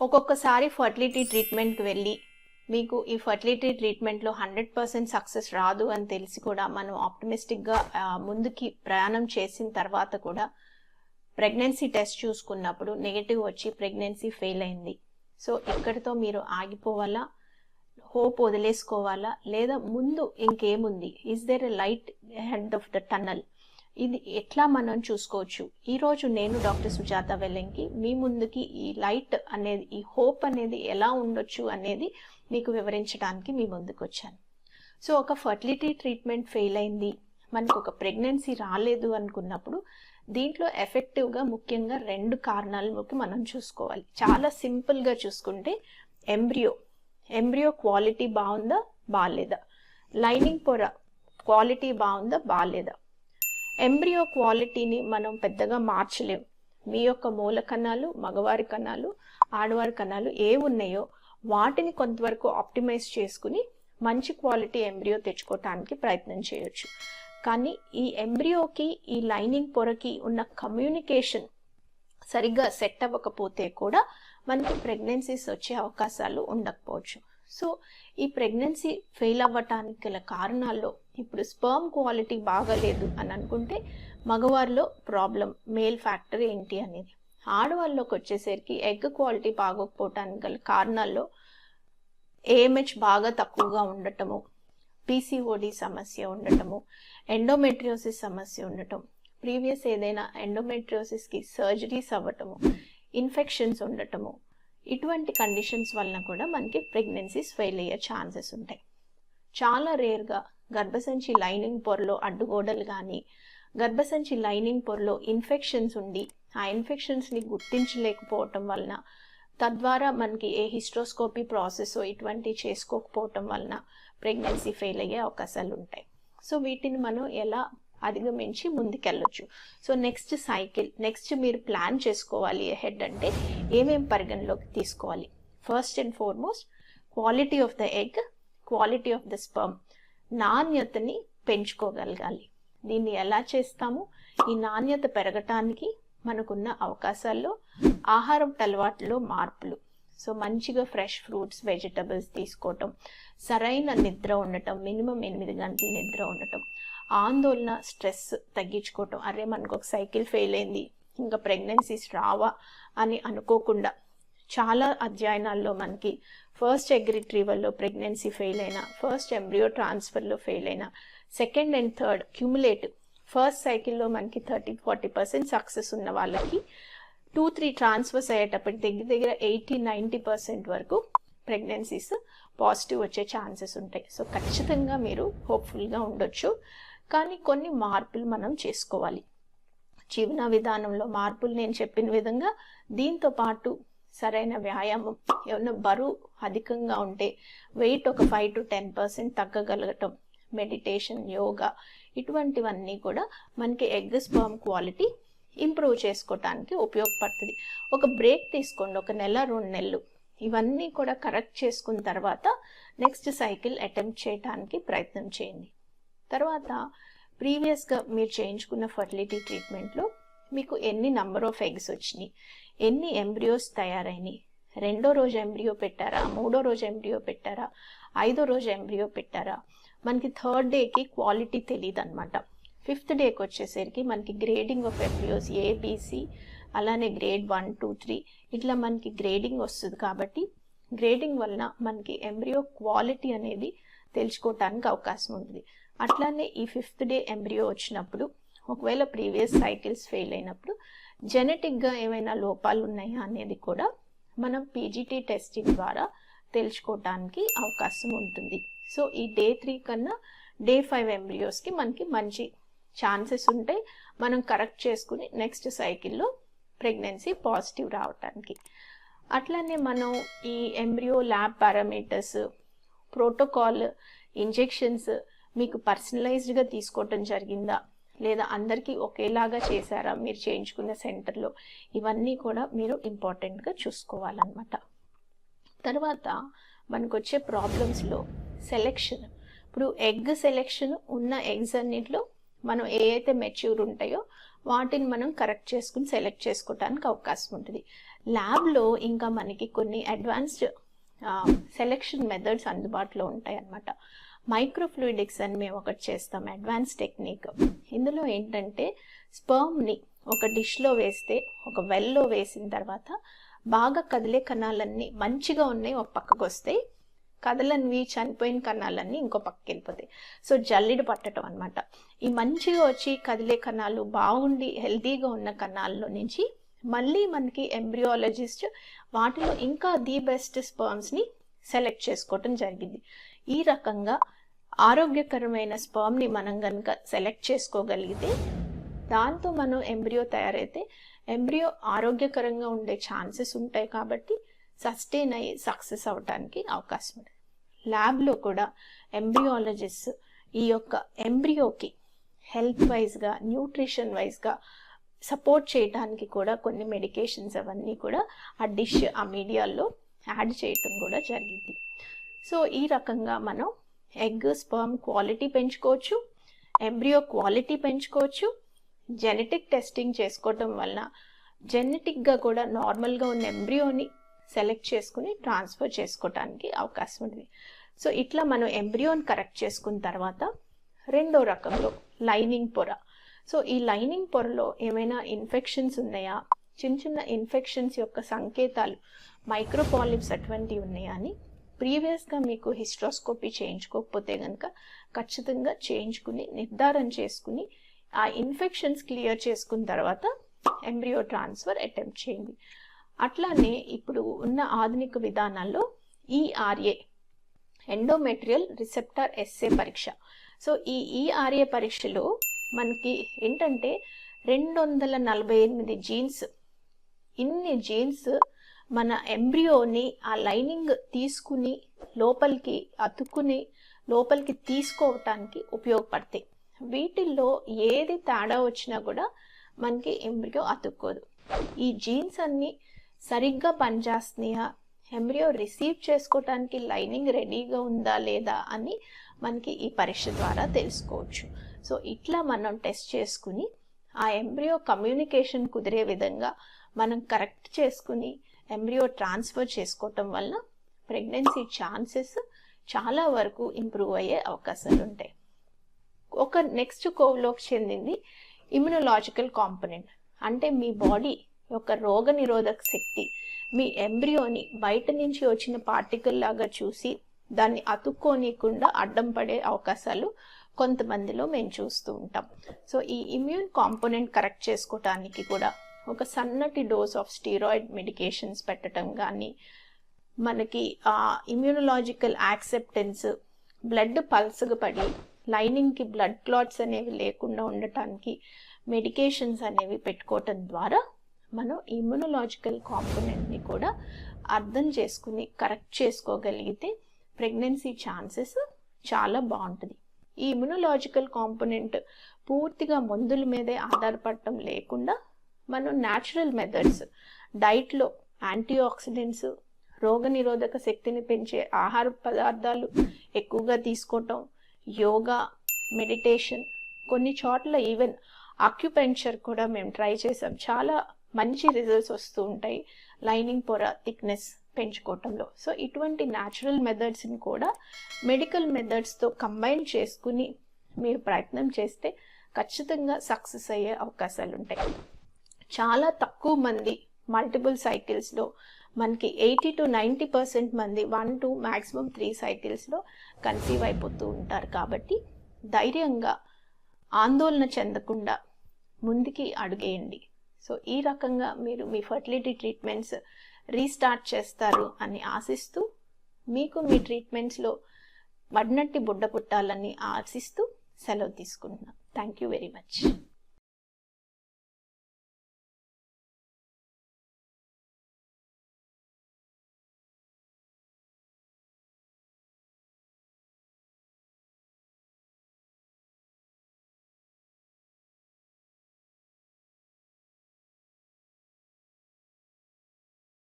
ఒక్కొక్కసారి ఫర్టిలిటీ ట్రీట్మెంట్కి వెళ్ళి మీకు ఈ ఫర్టిలిటీ ట్రీట్మెంట్లో హండ్రెడ్ పర్సెంట్ సక్సెస్ రాదు అని తెలిసి కూడా మనం ఆప్టమిస్టిక్గా ముందుకి ప్రయాణం చేసిన తర్వాత కూడా ప్రెగ్నెన్సీ టెస్ట్ చూసుకున్నప్పుడు నెగిటివ్ వచ్చి ప్రెగ్నెన్సీ ఫెయిల్ అయింది. సో ఇక్కడితో మీరు ఆగిపోవాలా? హోప్ వదిలేసుకోవాలా? లేదా ముందు ఇంకేముంది? Is there a light head of the tunnel ఇది ఎట్లా మనం చూసుకోవచ్చు? ఈరోజు నేను డాక్టర్ సుజాత వెల్లంకి మీ ముందుకి ఈ లైట్ అనేది ఈ హోప్ అనేది ఎలా ఉండొచ్చు అనేది మీకు వివరించడానికి మీ ముందుకు వచ్చాను సో ఒక ఫర్టిలిటీ ట్రీట్మెంట్ ఫెయిల్ అయింది. మనకు ఒక ప్రెగ్నెన్సీ రాలేదు అనుకున్నప్పుడు దీంట్లో ఎఫెక్టివ్గా ముఖ్యంగా రెండు కారణాలకి మనం చూసుకోవాలి. చాలా సింపుల్గా చూసుకుంటే ఎంబ్రియో. ఎంబ్రియో క్వాలిటీ బాగుందా? బాగాలేదా లైనింగ్ పొర క్వాలిటీ బాగుందా? బాగాలేదా ఎంబ్రియో క్వాలిటీని మనం పెద్దగా మార్చలేం. మీ యొక్క మూల కణాలు మగవారి కణాలు ఆడవారి కణాలు ఏ ఉన్నాయో వాటిని కొంతవరకు ఆప్టిమైజ్ చేసుకుని మంచి క్వాలిటీ ఎంబ్రియో తెచ్చుకోవటానికి ప్రయత్నం చేయొచ్చు. కానీ ఈ ఎంబ్రియోకి ఈ లైనింగ్ పొరకి ఉన్న కమ్యూనికేషన్ సరిగ్గా సెట్ అవ్వకపోతే కూడా మనకి ప్రెగ్నెన్సీస్ వచ్చే అవకాశాలు ఉండకపోవచ్చు. సో ఈ ప్రెగ్నెన్సీ ఫెయిల్ అవ్వటానికి గల కారణాల్లో ఇప్పుడు స్పర్మ్ క్వాలిటీ బాగాలేదు అని అనుకుంటే మగవారిలో ప్రాబ్లం మేల్ ఫ్యాక్టర్ ఏంటి అనేది. ఆడవాళ్ళలోకి వచ్చేసరికి ఎగ్ క్వాలిటీ బాగోకపోవటానికి గల కారణాల్లో ఏఎంహెచ్ బాగా తక్కువగా ఉండటము పీసీఓడి సమస్య ఉండటము ఎండోమెట్రియోసిస్ సమస్య ఉండటం ప్రీవియస్ ఏదైనా ఎండోమెట్రియోసిస్కి సర్జరీస్ అవ్వటము ఇన్ఫెక్షన్స్ ఉండటము ఇటువంటి కండిషన్స్ వలన కూడా మనకి ప్రెగ్నెన్సీస్ ఫెయిల్ అయ్యే ఛాన్సెస్ ఉంటాయి. చాలా రేర్గా గర్భసంచి లైనింగ్ పొరలో అడ్డుగోడలు కానీ గర్భసంచి లైనింగ్ పొరలో ఇన్ఫెక్షన్స్ ఉండి ఆ ఇన్ఫెక్షన్స్ని గుర్తించలేకపోవటం వలన తద్వారా మనకి ఏ హిస్ట్రోస్కోపీ ప్రాసెస్ ఇటువంటి చేసుకోకపోవటం వలన ప్రెగ్నెన్సీ ఫెయిల్ అయ్యే అవకాశాలు ఉంటాయి. సో వీటిని మనం ఎలా అధిగమించి ముందుకెళ్ళొచ్చు. సో నెక్స్ట్ సైకిల్ నెక్స్ట్ మీరు ప్లాన్ చేసుకోవాలి హెడ్ అంటే ఏమేమి పరిగణలోకి తీసుకోవాలి? First and foremost quality of the egg quality of the sperm. నాణ్యతని పెంచుకోగలగాలి. దీన్ని ఎలా చేస్తాము? ఈ నాణ్యత పెరగటానికి మనకున్న అవకాశాల్లో ఆహారం అలవాట్లో మార్పులు. సో మంచిగా ఫ్రెష్ ఫ్రూట్స్ వెజిటబుల్స్ తీసుకోవటం సరైన నిద్ర ఉండటం మినిమం ఎనిమిది గంటల నిద్ర ఉండటం ఆందోళన స్ట్రెస్ తగ్గించుకోవటం. అరే మనకు ఒక సైకిల్ ఫెయిల్ అయింది ఇంకా ప్రెగ్నెన్సీస్ రావా అని అనుకోకుండా చాలా అధ్యయనాల్లో మనకి ఫస్ట్ ఎగ్ రిట్రీవల్లో ప్రెగ్నెన్సీ ఫెయిల్ అయినా ఫస్ట్ ఎంబ్రియో ట్రాన్స్ఫర్లో ఫెయిల్ అయినా second and third cumulative first సైకిల్లో మనకి థర్టీ ఫార్టీ పర్సెంట్ సక్సెస్ ఉన్న వాళ్ళకి టూ త్రీ ట్రాన్స్ఫర్స్ అయ్యేటప్పటికి దగ్గర దగ్గర ఎయిటీ నైంటీ పర్సెంట్ వరకు ప్రెగ్నెన్సీస్ పాజిటివ్ వచ్చే ఛాన్సెస్ ఉంటాయి. సో ఖచ్చితంగా మీరు హోప్ఫుల్గా ఉండొచ్చు. కానీ కొన్ని మార్పులు మనం చేసుకోవాలి. జీవన విధానంలో మార్పులు నేను చెప్పిన విధంగా దీంతో పాటు సరైన వ్యాయామం ఏమన్నా బరువు అధికంగా ఉంటే వెయిట్ ఒక ఫైవ్ టు టెన్ పర్సెంట్ తగ్గగలగటం మెడిటేషన్ యోగా ఇటువంటివన్నీ కూడా మనకి ఎగ్ స్పర్మ్ క్వాలిటీ ఇంప్రూవ్ చేసుకోవటానికి ఉపయోగపడుతుంది. ఒక బ్రేక్ తీసుకోండి ఒక నెల రెండు నెలలు. ఇవన్నీ కూడా కరెక్ట్ చేసుకున్న తర్వాత నెక్స్ట్ సైకిల్ అటెంప్ట్ చేయడానికి ప్రయత్నం చేయండి. తర్వాత ప్రీవియస్గా మీరు చేయించుకున్న ఫర్టిలిటీ ట్రీట్మెంట్లో మీకు ఎన్ని నంబర్ ఆఫ్ ఎగ్స్ వచ్చినాయి? ఎన్ని ఎంబ్రియోస్ తయారైనాయి? రెండో రోజు ఎంబ్రియో పెట్టారా? మూడో రోజు ఎంబ్రియో పెట్టారా? ఐదో రోజు ఎంబ్రియో పెట్టారా? మనకి థర్డ్ డేకి క్వాలిటీ తెలియదు అనమాట ఫిఫ్త్ డేకి వచ్చేసరికి మనకి grading of embryos A B C అలానే గ్రేడ్ వన్ టూ త్రీ ఇట్లా మనకి గ్రేడింగ్ వస్తుంది కాబట్టి గ్రేడింగ్ వలన మనకి ఎంబ్రియో క్వాలిటీ అనేది తెలుసుకోవటానికి అవకాశం ఉంటుంది. అట్లానే ఈ ఫిఫ్త్ డే ఎంబ్రియో వచ్చినప్పుడు ఒకవేళ ప్రీవియస్ సైకిల్స్ ఫెయిల్ అయినప్పుడు జెనెటిక్గా ఏమైనా లోపాలు ఉన్నాయా అనేది కూడా మనం పీజీటీ టెస్టింగ్ ద్వారా తెలుసుకోవటానికి అవకాశం ఉంటుంది. సో ఈ డే త్రీ కన్నా డే ఫైవ్ ఎంబ్రియోస్కి మనకి మంచి ఛాన్సెస్ ఉంటాయి. మనం కరెక్ట్ చేసుకుని నెక్స్ట్ సైకిల్లో ప్రెగ్నెన్సీ పాజిటివ్ రావటానికి. అట్లానే మనం ఈ embryo lab parameters protocol injections మీకు పర్సనలైజ్డ్గా తీసుకోవటం జరిగిందా? లేదా అందరికీ ఒకేలాగా చేశారా మీరు చేయించుకున్న సెంటర్లో? ఇవన్నీ కూడా మీరు ఇంపార్టెంట్గా చూసుకోవాలన్నమాట. తర్వాత మనకు వచ్చే ప్రాబ్లమ్స్లో సెలెక్షన్. ఇప్పుడు ఎగ్ సెలెక్షన్ ఉన్న ఎగ్స్ అన్నింటిలో మనం ఏ అయితే మెచ్యూర్ ఉంటాయో వాటిని మనం కరెక్ట్ చేసుకుని సెలెక్ట్ చేసుకోవడానికి అవకాశం ఉంటుంది. ల్యాబ్లో ఇంకా మనకి కొన్ని అడ్వాన్స్డ్ సెలెక్షన్ మెథడ్స్ అందుబాటులో ఉంటాయి అన్నమాట మైక్రోఫ్లూయిడిక్స్ అని మేము ఒకటి చేస్తాం అడ్వాన్స్ టెక్నిక్ ఇందులో ఏంటంటే స్పర్మ్ని ఒక డిష్లో వేస్తే ఒక వెల్లో వేసిన తర్వాత బాగా కదిలే కణాలన్నీ మంచిగా ఉన్నాయి ఒక పక్కకు వస్తాయి కదలనివి చనిపోయిన కణాలన్నీ ఇంకో పక్కకి వెళ్ళిపోతాయి. సో జల్లిడి పట్టడం అనమాట ఈ మంచిగా వచ్చి కదిలే కణాలు బాగుండి హెల్తీగా ఉన్న కణాల్లో నుంచి మళ్ళీ మనకి ఎంబ్రియాలజిస్ట్ వాటిలో ఇంకా ది బెస్ట్ స్పర్మ్స్ని సెలెక్ట్ చేసుకోవటం జరిగింది. ఈ రకంగా ఆరోగ్యకరమైన స్పర్మ్ని మనం కనుక సెలెక్ట్ చేసుకోగలిగితే దాంతో మనం ఎంబ్రియో తయారైతే ఎంబ్రియో ఆరోగ్యకరంగా ఉండే ఛాన్సెస్ ఉంటాయి కాబట్టి సస్టైన్ అయ్యి సక్సెస్ అవడానికి అవకాశం ఉంది. ల్యాబ్లో కూడా ఎంబ్రియాలజిస్ట్ ఈ యొక్క ఎంబ్రియోకి హెల్త్ వైజ్గా న్యూట్రిషన్ వైజ్గా సపోర్ట్ చేయడానికి కూడా కొన్ని మెడికేషన్స్ అవన్నీ కూడా ఆ డిష్ ఆ మీడియాలో యాడ్ చేయటం కూడా జరిగింది. సో ఈ రకంగా మనం ఎగ్ స్పర్మ్ క్వాలిటీ పెంచుకోవచ్చు ఎంబ్రియో క్వాలిటీ పెంచుకోవచ్చు. జెనెటిక్ టెస్టింగ్ చేసుకోవటం వలన జెనెటిక్గా కూడా నార్మల్గా ఉన్న ఎంబ్రియోని సెలెక్ట్ చేసుకుని ట్రాన్స్ఫర్ చేసుకోవటానికి అవకాశం ఉంది. సో ఇట్లా మనం ఎంబ్రియోని కరెక్ట్ చేసుకున్న తర్వాత రెండో రకంలో లైనింగ్ పొర. సో ఈ లైనింగ్ పొరలో ఏమైనా ఇన్ఫెక్షన్స్ ఉన్నాయా? చిన్న చిన్న ఇన్ఫెక్షన్స్ యొక్క సంకేతాలు మైక్రోపాలిప్స్ అటువంటివి ఉన్నాయా అని ప్రీవియస్గా మీకు హిస్ట్రోస్కోపీ చేయించుకోకపోతే కనుక ఖచ్చితంగా చేయించుకుని నిర్ధారణ చేసుకుని ఆ ఇన్ఫెక్షన్స్ క్లియర్ చేసుకున్న తర్వాత ఎంబ్రియో ట్రాన్స్ఫర్ అటెంప్ట్ చేయండి. అట్లానే ఇప్పుడు ఉన్న ఆధునిక విధానాల్లో ఈఆర్ఏ ఎండోమెట్రియల్ రిసెప్టార్ ఎస్ఏ పరీక్ష. సో ఈ ఈఆర్ఏ పరీక్షలో మనకి ఏంటంటే రెండు వందల నలభై ఎనిమిది జీన్స్ ఇన్ని జీన్స్ మన ఎంబ్రియోని ఆ లైనింగ్ తీసుకుని లోపలికి అతుక్కుని లోపలికి తీసుకోవటానికి ఉపయోగపడతాయి. వీటిల్లో ఏది తేడా వచ్చినా కూడా మనకి ఎంబ్రియో అతుక్కోదు. ఈ జీన్స్ అన్నీ సరిగ్గా పనిచేస్తున్నాయా? ఎంబ్రియో రిసీవ్ చేసుకోవటానికి లైనింగ్ రెడీగా ఉందా లేదా అని మనకి ఈ పరీక్ష ద్వారా తెలుసుకోవచ్చు. సో ఇట్లా మనం టెస్ట్ చేసుకుని ఆ ఎంబ్రియో కమ్యూనికేషన్ కుదిరే విధంగా మనం కరెక్ట్ చేసుకుని ఎంబ్రియో ట్రాన్స్ఫర్ చేసుకోవటం వలన ప్రెగ్నెన్సీ ఛాన్సెస్ చాలా వరకు ఇంప్రూవ్ అయ్యే అవకాశాలు ఉంటాయి. ఒక నెక్స్ట్ కోవ్లోకి చెందింది ఇమ్యునలాజికల్ కాంపనెంట్ అంటే మీ బాడీ యొక్క రోగ నిరోధక శక్తి మీ ఎంబ్రియోని బయట నుంచి వచ్చిన పార్టికల్ లాగా చూసి దాన్ని అతుక్కోనీయకుండా అడ్డం పడే అవకాశాలు కొంతమందిలో మేము చూస్తూ ఉంటాం. సో ఈ ఇమ్యూన్ కాంపోనెంట్ కరెక్ట్ చేసుకోవటానికి కూడా ఒక సన్నటి డోస్ ఆఫ్ స్టీరాయిడ్ మెడికేషన్స్ పెట్టడం కానీ మనకి ఆ ఇమ్యూనలాజికల్ యాక్సెప్టెన్స్ బ్లడ్ పల్స్గా పడి లైనింగ్కి బ్లడ్ క్లాట్స్ అనేవి లేకుండా ఉండటానికి మెడికేషన్స్ అనేవి పెట్టుకోవటం ద్వారా మనం ఇమ్యునలాజికల్ కాంపోనెంట్ని కూడా అర్థం చేసుకుని కరెక్ట్ చేసుకోగలిగితే ప్రెగ్నెన్సీ ఛాన్సెస్ చాలా బాగుంటుంది. ఈ ఇమ్యునలాజికల్ కాంపోనెంట్ పూర్తిగా మందుల మీదే ఆధారపడటం లేకుండా మనం న్యాచురల్ మెథడ్స్ డైట్లో యాంటీ ఆక్సిడెంట్స్ రోగనిరోధక శక్తిని పెంచే ఆహార పదార్థాలు ఎక్కువగా తీసుకోవటం యోగా మెడిటేషన్ కొన్ని చోట్ల ఈవెన్ ఆక్యుపెంచర్ కూడా మేము ట్రై చేసాం చాలా మంచి రిజల్ట్స్ వస్తూ ఉంటాయి. లైనింగ్ పొర థిక్నెస్ పెంచుకోవటంలో. సో ఇటువంటి న్యాచురల్ మెథడ్స్ని కూడా మెడికల్ మెథడ్స్తో కంబైన్ చేసుకుని మీరు ప్రయత్నం చేస్తే ఖచ్చితంగా సక్సెస్ అయ్యే అవకాశాలు ఉంటాయి చాలా తక్కువ మంది మల్టిపుల్ సైకిల్స్లో మనకి ఎయిటీ టు నైంటీ పర్సెంట్ మంది వన్ టు మ్యాక్సిమం త్రీ సైకిల్స్లో కన్సీవ్ అయిపోతూ ఉంటారు. కాబట్టి ధైర్యంగా ఆందోళన చెందకుండా ముందుకి అడుగేయండి. సో ఈ రకంగా మీరు మీ ఫర్టిలిటీ ట్రీట్మెంట్స్ రీస్టార్ట్ చేస్తారు అని ఆశిస్తూ మీకు మీ ట్రీట్మెంట్స్లో వడ్నట్టి బుడ్డ పుట్టాలని ఆశిస్తూ సెలవు తీసుకుంటున్నాను. Thank you very much